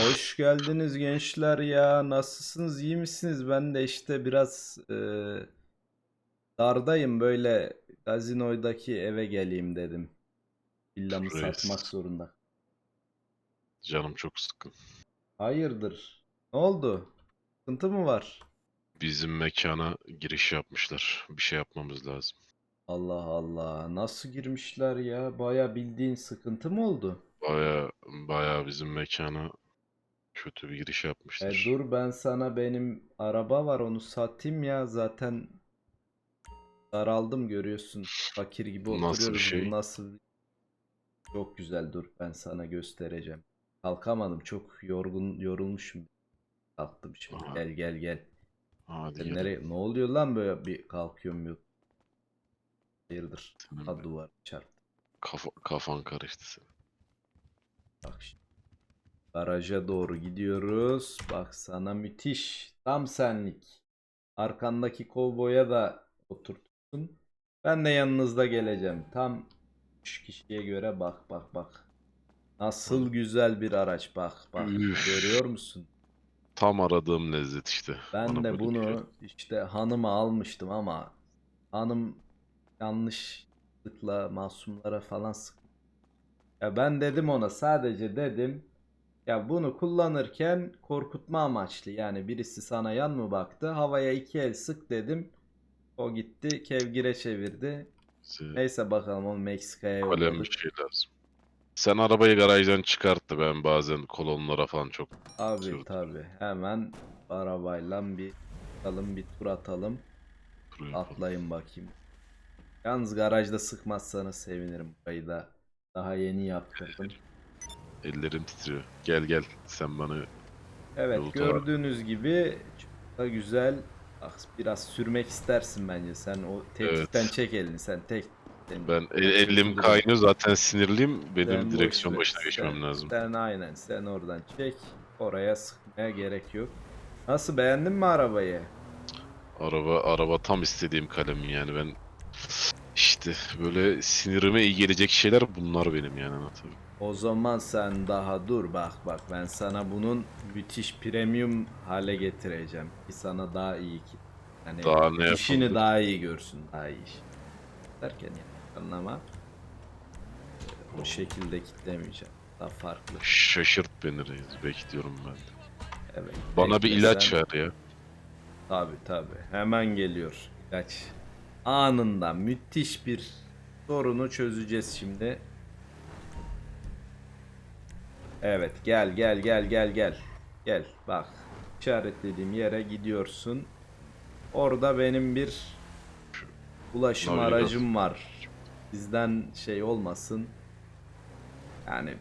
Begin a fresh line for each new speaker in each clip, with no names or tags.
Hoş geldiniz gençler ya. Nasılsınız? iyi misiniz? Ben de işte biraz e, dardayım. Böyle gazinoydaki eve geleyim dedim. Villamı
Reis.
satmak zorunda.
Canım çok sıkkın.
Hayırdır? Ne oldu? Sıkıntı mı var?
Bizim mekana giriş yapmışlar. Bir şey yapmamız lazım.
Allah Allah. Nasıl girmişler ya? Baya bildiğin sıkıntı mı oldu?
Baya baya bizim mekana kötü bir giriş
E dur ben sana benim araba var onu satayım ya. Zaten daraldım görüyorsun. Fakir gibi
Nasıl bir
oturuyoruz.
şey?
Bu nasıl? Çok güzel dur ben sana göstereceğim. Kalkamadım çok yorgun yorulmuşum. Kalktım şimdi.
Aha.
Gel gel gel.
Hadi
Sen nereye? Ne oluyor lan böyle bir kalkıyorum yok. Hayırdır?
Senin
Ha duvar çarptı.
kafa, kafan karıştı senin.
Bak şimdi. Garaja doğru gidiyoruz. Bak sana müthiş. Tam senlik. Arkandaki kovboya da oturtun. Ben de yanınızda geleceğim. Tam 3 kişiye göre bak bak bak. Nasıl güzel bir araç bak bak.
Üf.
Görüyor musun?
Tam aradığım lezzet işte.
Ben
Bana
de bunu
geliyor.
işte hanıma almıştım ama hanım yanlışlıkla masumlara falan sık. Ya ben dedim ona sadece dedim ya bunu kullanırken korkutma amaçlı yani birisi sana yan mı baktı havaya iki el sık dedim o gitti kevgire çevirdi.
Size
Neyse bakalım onu Meksika'ya
kalem bir
yolladık.
şey lazım. Sen arabayı garajdan çıkart da ben bazen kolonlara falan çok
Abi
Sırtım.
tabi hemen arabayla bir bakalım bir tur atalım.
yapalım.
Atlayın bakayım. Yalnız garajda sıkmazsanız sevinirim. Burayı da daha yeni yaptırdım.
Ellerim titriyor. Gel gel sen bana
Evet
Yolu
gördüğünüz gibi çok da güzel. Biraz sürmek istersin bence. Sen o teknikten
Evet.
çek elini. Sen tek.
ben el- elim kaynıyor zaten sinirliyim. Benim
sen boş
direksiyon
ver.
başına geçmem lazım.
Sen aynen sen oradan çek. Oraya sıkmaya gerek yok. Nasıl beğendin mi arabayı?
Araba araba tam istediğim kalemin yani ben işte böyle sinirime iyi gelecek şeyler bunlar benim yani anlatayım.
O zaman sen daha dur bak bak ben sana bunun müthiş premium hale getireceğim ki sana daha iyi ki yani
Daha ne
işini
yapalım?
daha iyi görsün daha iyi iş. Derken yani anlama o şekilde kitlemeyeceğim daha farklı.
Şaşırt beni reis bekliyorum ben. de.
Evet.
Bana bir
beklesen-
ilaç ver ya.
Tabi tabi hemen geliyor ilaç. Anında müthiş bir sorunu çözeceğiz şimdi. Evet gel gel gel gel gel. Gel bak işaretlediğim yere gidiyorsun. Orada benim bir ulaşım
Navigasyon.
aracım var. Bizden şey olmasın. Yani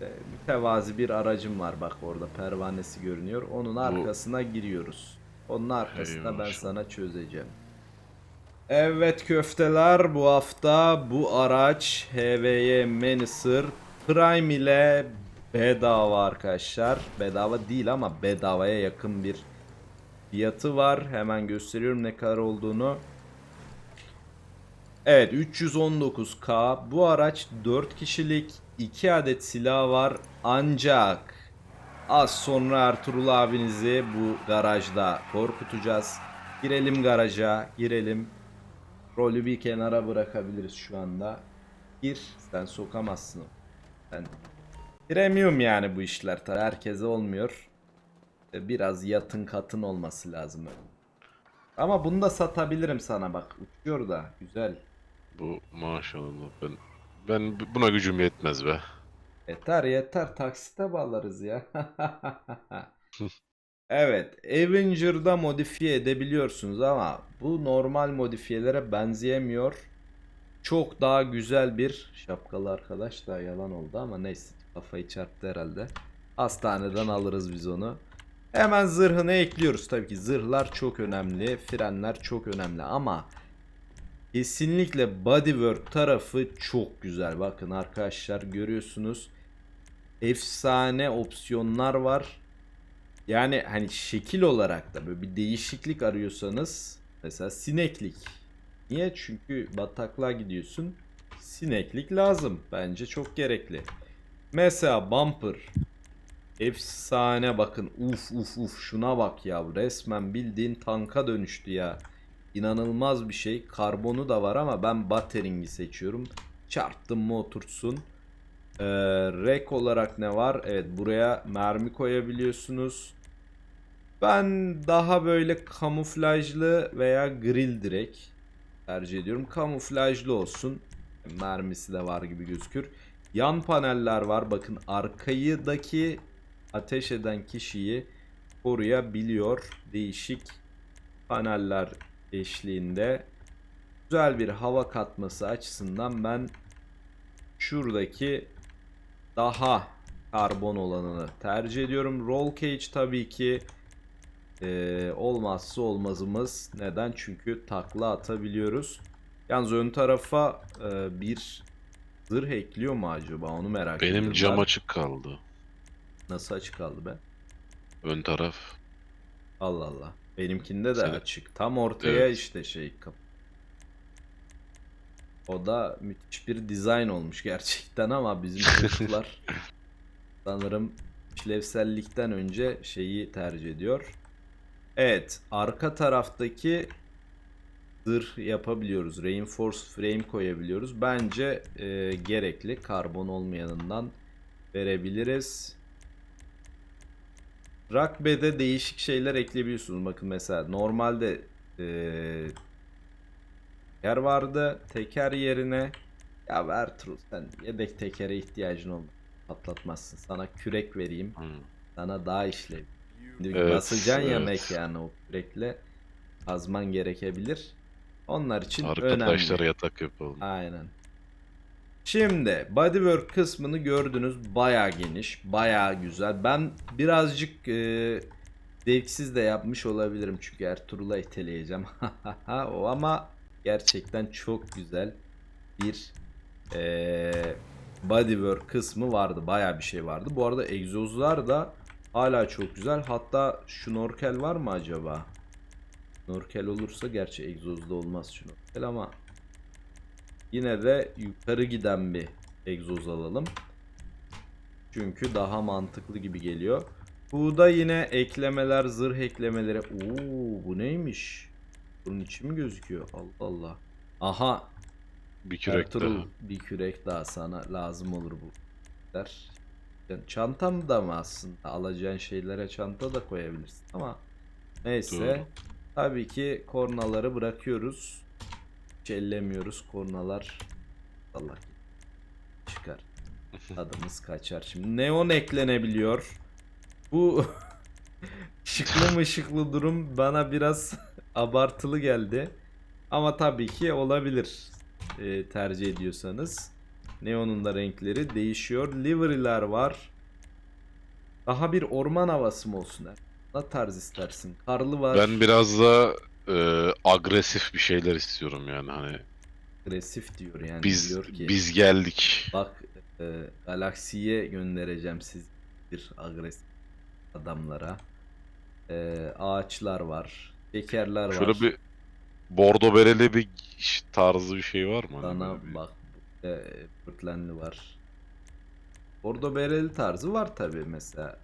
e, mütevazi bir aracım var bak orada pervanesi görünüyor. Onun arkasına giriyoruz. Onun arkasında ben sana çözeceğim. Evet köfteler bu hafta bu araç HVY Menacer Prime ile bedava arkadaşlar. Bedava değil ama bedavaya yakın bir fiyatı var. Hemen gösteriyorum ne kadar olduğunu. Evet 319k. Bu araç 4 kişilik 2 adet silah var. Ancak az sonra Ertuğrul abinizi bu garajda korkutacağız. Girelim garaja, girelim. Rolü bir kenara bırakabiliriz şu anda. Gir, sen sokamazsın. Sen premium yani bu işler tabii herkese olmuyor. E, Biraz yatın katın olması lazım. Ama bunu da satabilirim sana bak. Uçuyor da güzel.
Bu maşallah ben ben buna gücüm yetmez be.
Yeter yeter taksite bağlarız ya. Evet, Avenger'da modifiye edebiliyorsunuz ama bu normal modifiyelere benzeyemiyor. Çok daha güzel bir şapkalı arkadaş da yalan oldu ama neyse kafayı çarptı herhalde. Hastaneden alırız biz onu. Hemen zırhını ekliyoruz tabii ki. Zırhlar çok önemli, frenler çok önemli ama kesinlikle bodywork tarafı çok güzel. Bakın arkadaşlar görüyorsunuz. Efsane opsiyonlar var. Yani hani şekil olarak da böyle bir değişiklik arıyorsanız mesela sineklik. Niye? Çünkü bataklığa gidiyorsun. Sineklik lazım. Bence çok gerekli. Mesela bumper. Efsane bakın. Uf uf uf şuna bak ya. Resmen bildiğin tanka dönüştü ya. İnanılmaz bir şey. Karbonu da var ama ben Battering'i seçiyorum. Çarptım mı oturtsun. Ee, rek olarak ne var? Evet buraya mermi koyabiliyorsunuz. Ben daha böyle kamuflajlı veya grill direkt tercih ediyorum. Kamuflajlı olsun. Mermisi de var gibi gözükür. Yan paneller var. Bakın arkayıdaki ateş eden kişiyi koruyabiliyor. Değişik paneller eşliğinde. Güzel bir hava katması açısından ben şuradaki daha karbon olanını tercih ediyorum. Roll cage tabii ki eee, olmazsa olmazımız. Neden? Çünkü takla atabiliyoruz. Yalnız ön tarafa eee, bir zırh ekliyor mu acaba? Onu merak ediyorum.
Benim cam açık kaldı.
Nasıl açık kaldı be?
Ön taraf.
Allah Allah. Benimkinde de
Senin-
açık. Tam ortaya
Evet.
işte şey kap. O da müthiş bir dizayn olmuş gerçekten ama bizim çocuklar sanırım işlevsellikten önce şeyi tercih ediyor. Evet, arka taraftaki zırh yapabiliyoruz. Reinforced frame koyabiliyoruz. Bence e, gerekli. Karbon olmayanından verebiliriz. Rugby'de değişik şeyler ekleyebiliyorsunuz. Bakın mesela normalde eee teker vardı. Teker yerine ya Ertuğrul sen yedek tekere ihtiyacın oldu. Patlatmazsın. Sana kürek vereyim.
Hı.
Sana daha işlev.
Evet,
basacaksın ya
evet.
mekanı o kürekle kazman gerekebilir. Onlar için
Arka
önemli.
yatak yapalım.
Aynen. Şimdi bodywork kısmını gördünüz. Baya geniş, baya güzel. Ben birazcık e, zevksiz de yapmış olabilirim çünkü Ertuğrul'a iteleyeceğim. o ama gerçekten çok güzel bir e, bodywork kısmı vardı. Baya bir şey vardı. Bu arada egzozlar da hala çok güzel. Hatta şnorkel var mı acaba? Şnorkel olursa gerçi egzozda olmaz şnorkel ama Yine de yukarı giden bir egzoz alalım. Çünkü daha mantıklı gibi geliyor. Bu da yine eklemeler, zırh eklemeleri. Oo, bu neymiş? Bunun içi mi gözüküyor? Allah Allah. Aha,
Bir kürek
Ertuğrul
daha.
bir kürek daha sana lazım olur bu. Der. Yani çantam da mı aslında? Alacağın şeylere çanta da koyabilirsin ama neyse.
Doğru.
Tabii ki kornaları bırakıyoruz. Hiç ellemiyoruz. Kornalar Allah çıkar. Adımız kaçar. Şimdi neon eklenebiliyor. Bu şıklı mı şıklı durum bana biraz abartılı geldi. Ama tabii ki olabilir. Ee, tercih ediyorsanız. Neon'un da renkleri değişiyor. Livery'ler var. Daha bir orman havası mı olsun? Ne tarz istersin? Karlı var.
Ben biraz da e, agresif bir şeyler istiyorum yani hani
agresif diyor yani
biz
diyor ki
biz geldik.
bak e, galaksiye göndereceğim siz bir agresif adamlara. E, ağaçlar var. Şekerler var.
Şöyle bir bordo bereli bir tarzı bir şey var mı? Hani
Sana
bir-
bak e, Portland'lı var. Bordo bereli tarzı var tabi mesela.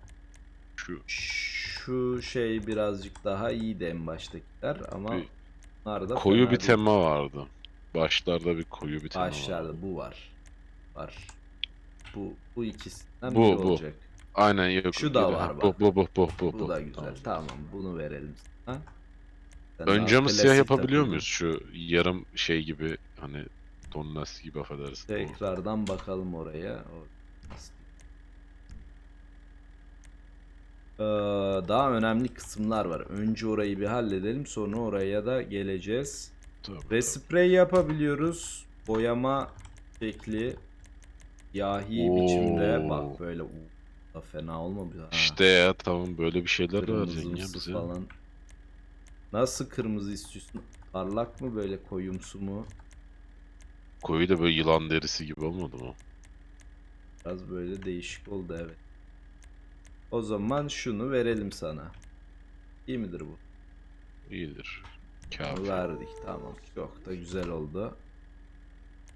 Şu
Şu şey birazcık daha iyiydi en baştakiler ama
Bir
bunlar da
koyu bir
değil.
tema vardı. Başlarda bir koyu bir tema vardı.
Başlarda bu var. Var. Bu bu ikisinden
Bu,
biri
bu.
olacak.
Aynen yok.
Şu da var
ha,
bak.
Bu bu bu bu bu.
Bu
bu.
da güzel.
Tamam.
Tamam, bunu verelim sana. Sen
Ön camı siyah yapabiliyor
takıldın.
muyuz? Şu yarım şey gibi hani lastik gibi affedersin.
Tekrardan bakalım oraya. Ee, daha önemli kısımlar var. Önce orayı bir halledelim. Sonra oraya da geleceğiz.
Tabii,
Ve
tabii.
sprey yapabiliyoruz. Boyama şekli yahi
Oo.
biçimde. Bak böyle da fena olmadı. Ha.
İşte ya tamam böyle bir şeyler vereceksin ya bize.
falan. Nasıl kırmızı istiyorsun? Parlak mı böyle koyumsu mu?
Koyu da böyle yılan derisi gibi olmadı mı?
Biraz böyle değişik oldu evet. O zaman şunu verelim sana. İyi midir bu?
İyidir. Kafi.
verdik tamam. Çok da güzel oldu.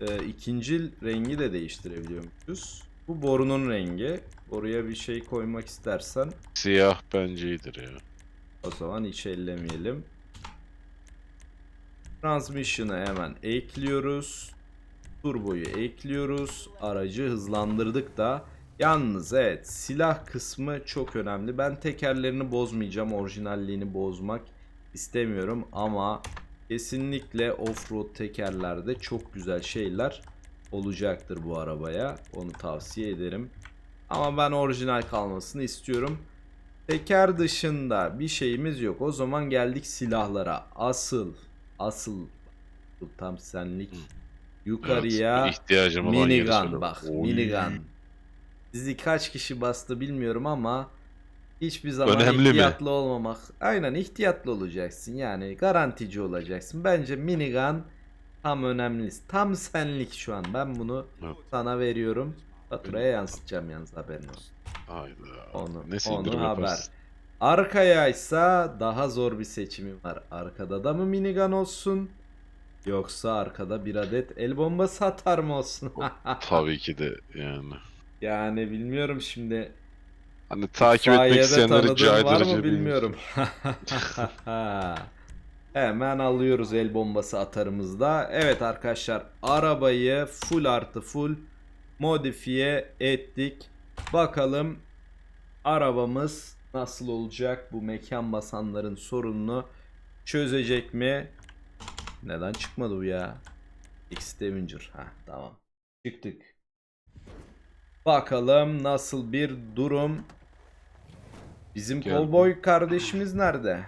Ee, ikinci rengi de değiştirebiliyormuşuz. Bu borunun rengi. Boruya bir şey koymak istersen
Siyah bence iyidir ya.
o zaman hiç ellemeyelim. Transmission'ı hemen ekliyoruz. Turboyu ekliyoruz. Aracı hızlandırdık da. Yalnız evet silah kısmı çok önemli. Ben tekerlerini bozmayacağım. Orijinalliğini bozmak istemiyorum ama kesinlikle offroad tekerlerde çok güzel şeyler olacaktır bu arabaya. Onu tavsiye ederim. Ama ben orijinal kalmasını istiyorum. Teker dışında bir şeyimiz yok. O zaman geldik silahlara. Asıl, asıl tam senlik yukarıya
Evet, ihtiyacım olan
minigun bak
Oy.
minigun. Sizi kaç kişi bastı bilmiyorum ama hiçbir zaman
Önemli mi?
ihtiyatlı olmamak. Aynen ihtiyatlı olacaksın yani garantici olacaksın. Bence minigun tam önemli. Tam senlik şu an. Ben bunu
Evet.
sana veriyorum. Faturaya yansıtacağım yalnız haberin olsun.
Hayda.
Onu,
Neyse
onu haber.
yaparsın.
Arkaya ise daha zor bir seçimim var. Arkada da mı minigun olsun? Yoksa arkada bir adet el bombası atar mı olsun?
Tabii ki de yani.
yani bilmiyorum şimdi.
Hani takip etmek isteyenleri
tanıdığın var mı bilmiyorum. Hemen alıyoruz el bombası atarımızda. Evet arkadaşlar arabayı full artı full modifiye ettik. Bakalım arabamız nasıl olacak? Bu mekan basanların sorununu çözecek mi? Neden çıkmadı bu ya? X Avenger. Ha tamam. Çıktık. Bakalım nasıl bir durum. Bizim
Gel.
kovboy kardeşimiz nerede?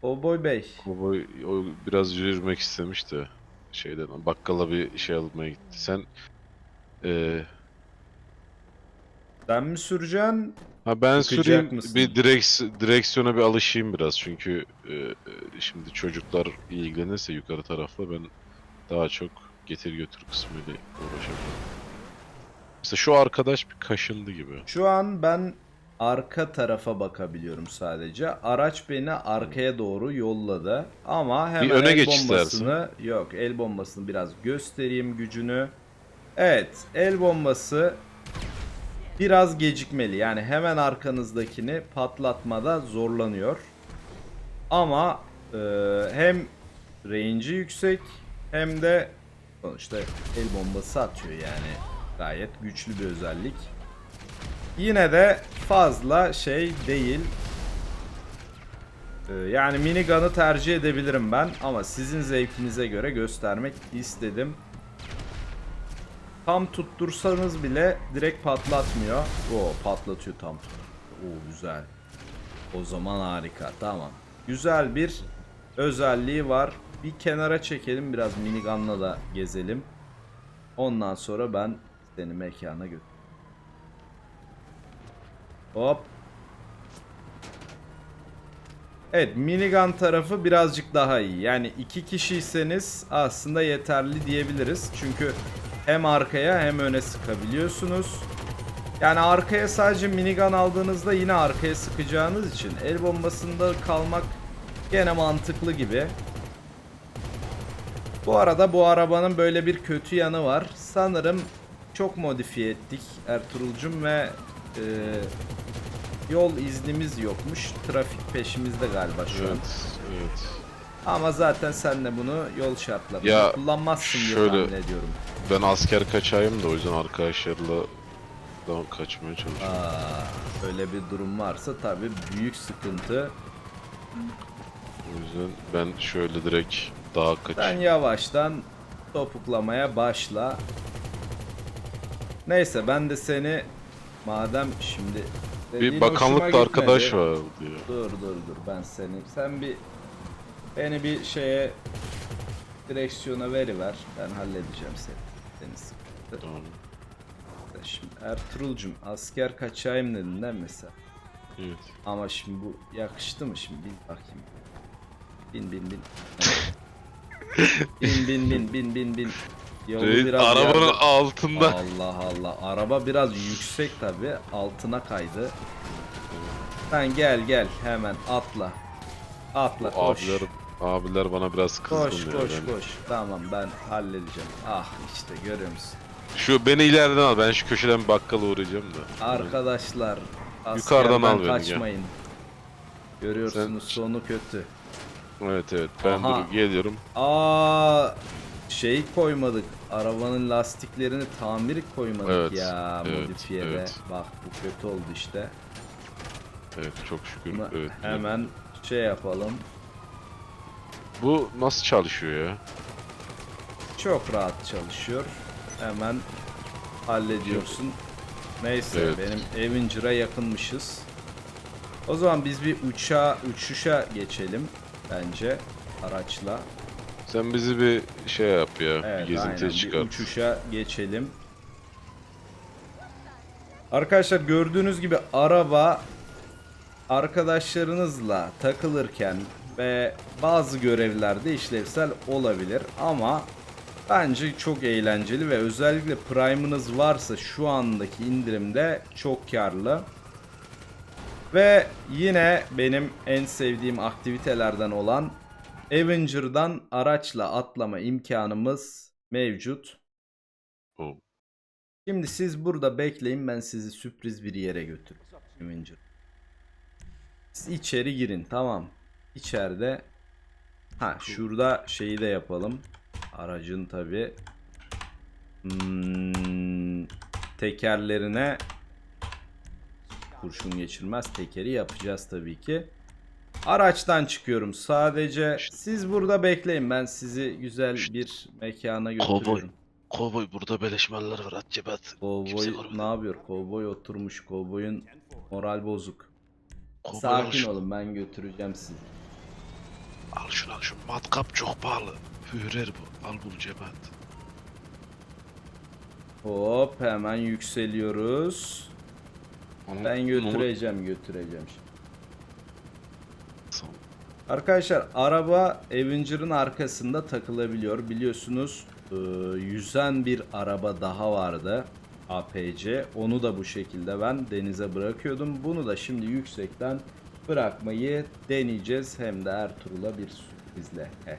Kovboy bey.
Kovboy o biraz yürümek istemiş de şeyden bakkala bir şey almaya gitti. Sen eee
Sen mi süreceksin?
Ha ben
Çıkacak
süreyim
mısın?
bir direks direksiyona bir alışayım biraz çünkü eee, şimdi çocuklar ilgilenirse yukarı tarafla ben daha çok getir götür kısmıyla uğraşabilirim. Mesela şu arkadaş bir kaşındı gibi.
Şu an ben arka tarafa bakabiliyorum sadece. Araç beni arkaya doğru yolladı. Ama hemen
öne
el
geç
bombasını yok el bombasını biraz göstereyim gücünü. Evet el bombası biraz gecikmeli. Yani hemen arkanızdakini patlatmada zorlanıyor. Ama e, hem range'i yüksek hem de sonuçta el bombası atıyor yani. Gayet güçlü bir özellik. Yine de fazla şey değil. Ee, yani minigun'ı tercih edebilirim ben ama sizin zevkinize göre göstermek istedim. Tam tuttursanız bile direkt patlatmıyor. Oo patlatıyor tam. Oo güzel. O zaman harika. Tamam. Güzel bir özelliği var. Bir kenara çekelim biraz minigun'la da gezelim. Ondan sonra ben seni mekana götürürüm. Hop. Evet minigun tarafı birazcık daha iyi. Yani iki kişiyseniz aslında yeterli diyebiliriz. Çünkü hem arkaya hem öne sıkabiliyorsunuz. Yani arkaya sadece minigun aldığınızda yine arkaya sıkacağınız için el bombasında kalmak gene mantıklı gibi. Bu arada bu arabanın böyle bir kötü yanı var. Sanırım çok modifiye ettik Ertuğrul'cum ve e, yol iznimiz yokmuş. Trafik peşimizde galiba şu an.
Evet, evet.
Ama zaten sen de bunu yol şartlarında
Ya,
kullanmazsın diye
şöyle-
tahmin ediyorum.
Ben asker kaçayım da o yüzden arkadaşlarla da kaçmaya çalışıyorum.
Aa, böyle bir durum varsa tabii büyük sıkıntı.
O yüzden ben şöyle direkt dağa
Sen
kaçayım.
yavaştan topuklamaya başla. Neyse ben de seni madem şimdi dediğin
Bir
hoşuma
bakanlıkta arkadaş
gitmedi.
var diyor.
Dur dur dur ben seni sen bir beni bir şeye direksiyona veriver ben halledeceğim seni. Seni sıkıntı.
Tamam.
Şimdi Ertuğrul'cum asker kaçayım dedin değil mi mesela?
Evet.
Ama şimdi bu yakıştı mı şimdi bin bakayım. Bin bin bin. bin bin bin bin bin bin. Yolu
Reis,
biraz
arabanın
yardım-
altında.
Allah Allah. Araba biraz yüksek tabi. Altına kaydı. Sen gel gel hemen atla. Atla
Bu
koş.
abiler, abiler bana biraz kızgın
Koş koş
Ben-
koş. Tamam ben halledeceğim. Ah işte görüyor musun?
Şu beni ileriden al. Ben şu köşeden bir bakkala uğrayacağım da.
Arkadaşlar
Yukarıdan al beni, gel.
kaçmayın. Görüyorsunuz
Sen-
sonu kötü.
Evet evet. Ben
Aha.
dur geliyorum.
Aa şey koymadık. Arabanın lastiklerini tamir koymadık
Evet,
ya
evet,
modifiyede.
evet.
Bak bu kötü oldu işte.
Evet çok şükür.
Bunu
Evet.
hemen şey yapalım.
Bu nasıl çalışıyor ya?
Çok rahat çalışıyor. Hemen hallediyorsun. Neyse
Evet.
benim Avenger'a yakınmışız. O zaman biz bir uçağa uçuşa geçelim bence araçla.
Sen bizi bir şey yap ya.
Evet
bir gezintiye
aynen bir uçuşa geçelim. Arkadaşlar gördüğünüz gibi araba arkadaşlarınızla takılırken ve bazı görevlerde işlevsel olabilir ama bence çok eğlenceli ve özellikle Prime'ınız varsa şu andaki indirimde çok karlı. Ve yine benim en sevdiğim aktivitelerden olan Avenger'dan araçla atlama imkanımız mevcut.
O-
Şimdi siz burada bekleyin ben sizi sürpriz bir yere götürürüm. Avenger. Siz içeri girin tamam. İçeride ha şurada şeyi de yapalım. Aracın tabi tekerlerine kurşun geçirmez tekeri yapacağız tabii ki. Araçtan çıkıyorum sadece. Siz burada bekleyin ben sizi güzel bir mekana götürüyorum.
Kovboy burada beleşmeler var at. Kimse
Kovboy ne yapıyor? Kovboy oturmuş. Kovboyun moral bozuk.
Kovboy
Sakin
şunu.
olun ben götüreceğim sizi.
Al şunu al şunu. Matkap çok pahalı. Führer bu. Al bunu cebet.
Hop hemen yükseliyoruz.
Onun-
Ben götüreceğim götüreceğim. şimdi.
Son-
Arkadaşlar araba Avenger'ın arkasında takılabiliyor. Biliyorsunuz e, yüzen bir araba daha vardı. APC. Onu da bu şekilde ben denize bırakıyordum. Bunu da şimdi yüksekten bırakmayı deneyeceğiz. Hem de Ertuğrul'a bir sürprizle.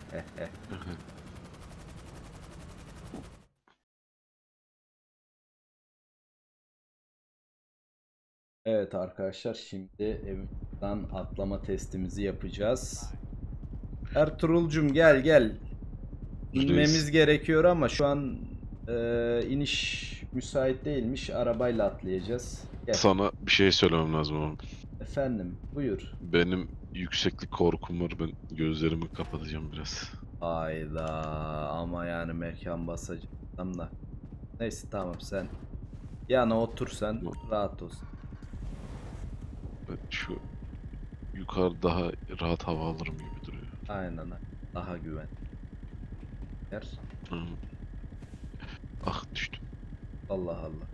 Evet arkadaşlar şimdi evimizden atlama testimizi yapacağız. Ertuğrul'cum gel gel. İnmemiz gerekiyor ama şu an e, iniş müsait değilmiş. Arabayla atlayacağız. Gel.
Sana bir şey söylemem lazım ama.
Efendim buyur.
Benim yükseklik korkum var. Ben gözlerimi kapatacağım biraz.
Hayda ama yani mekan basacağım da. Neyse tamam sen. Yana otur sen rahat olsun.
Ben şu yukarı daha rahat hava alırım gibi duruyor.
Aynen daha güven. Yer.
Hı. Ah düştüm.
Allah Allah.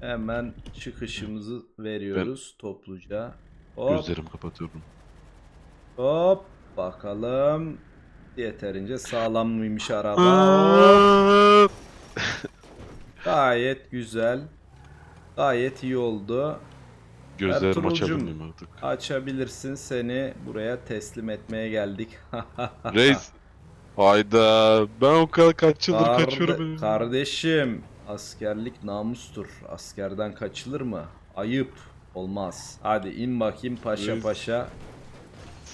Hemen çıkışımızı veriyoruz topluca. Hop
Gözlerimi kapatıyorum.
hop bakalım. Yeterince sağlam mıymış araba? Gayet güzel. Gayet iyi oldu.
Gözlerimi miyim artık?
Açabilirsin seni buraya teslim etmeye geldik.
Reis. Hayda. Ben o kadar kaç yıldır
Karde-
kaçıyorum.
Kardeşim askerlik namustur. Askerden kaçılır mı? Ayıp. Olmaz. Hadi in bakayım paşa
Reis,
paşa.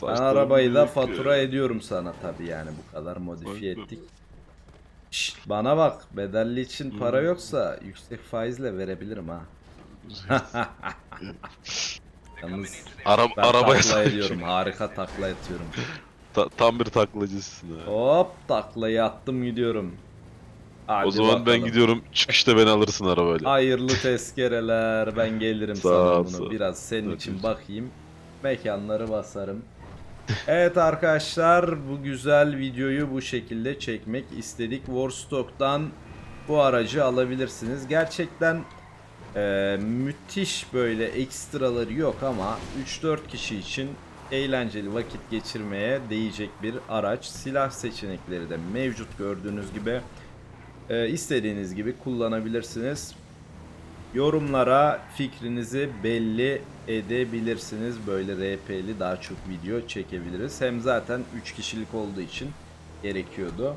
Ben
Saçlarım
arabayı da
büyük
fatura
ya.
ediyorum sana tabi yani bu kadar modifiye
Saçlarım.
ettik. Şşt, bana bak bedelli için para yoksa yüksek faizle verebilirim ha. Yalnız
Araba,
ben
arabaya
takla ediyorum
çık.
harika takla atıyorum.
Ta- tam bir taklacısın ha.
Hop taklayı attım gidiyorum. Hadi
o zaman ben
bakalım.
gidiyorum. Çıkışta beni alırsın arabayla.
Hayırlı tezkereler. Ben gelirim
Sağ
sana
ol,
bunu.
sağ ol.
Biraz senin
Hadi
için bakayım. Mekanları basarım. evet arkadaşlar bu güzel videoyu bu şekilde çekmek istedik. Warstock'tan bu aracı alabilirsiniz. Gerçekten e, müthiş böyle ekstraları yok ama 3-4 kişi için eğlenceli vakit geçirmeye değecek bir araç. Silah seçenekleri de mevcut gördüğünüz gibi. E, istediğiniz gibi kullanabilirsiniz. Yorumlara fikrinizi belli edebilirsiniz. Böyle RP'li daha çok video çekebiliriz. Hem zaten 3 kişilik olduğu için gerekiyordu.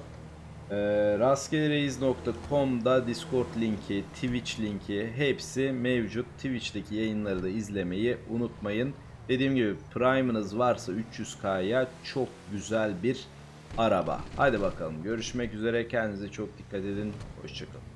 Ee, rastgelereis.com'da Discord linki, Twitch linki hepsi mevcut. Twitch'teki yayınları da izlemeyi unutmayın. Dediğim gibi Prime'ınız varsa 300K'ya çok güzel bir araba. Hadi bakalım görüşmek üzere. Kendinize çok dikkat edin. Hoşçakalın.